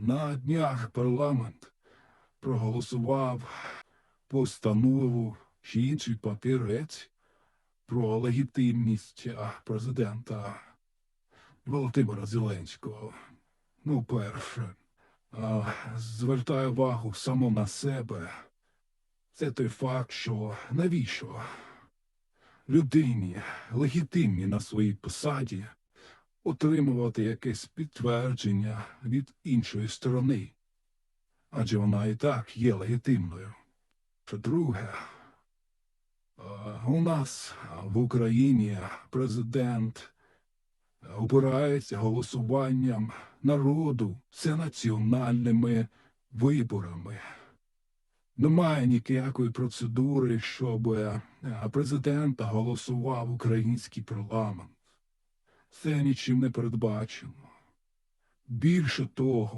на днях парламент проголосував постанову чи інший папірець про легітимність президента Володимира Зеленського. Ну, перше, звертаю увагу само на себе. Це той факт, що навіщо людині легітимній на своїй посаді отримувати якесь підтвердження від іншої сторони, адже вона і так є легітимною. По-друге, е, у нас в Україні президент обирається голосуванням народу всенаціональними виборами. Немає ніякої процедури, щоб е, президента голосував український парламент. Це нічим не передбачено. Більше того,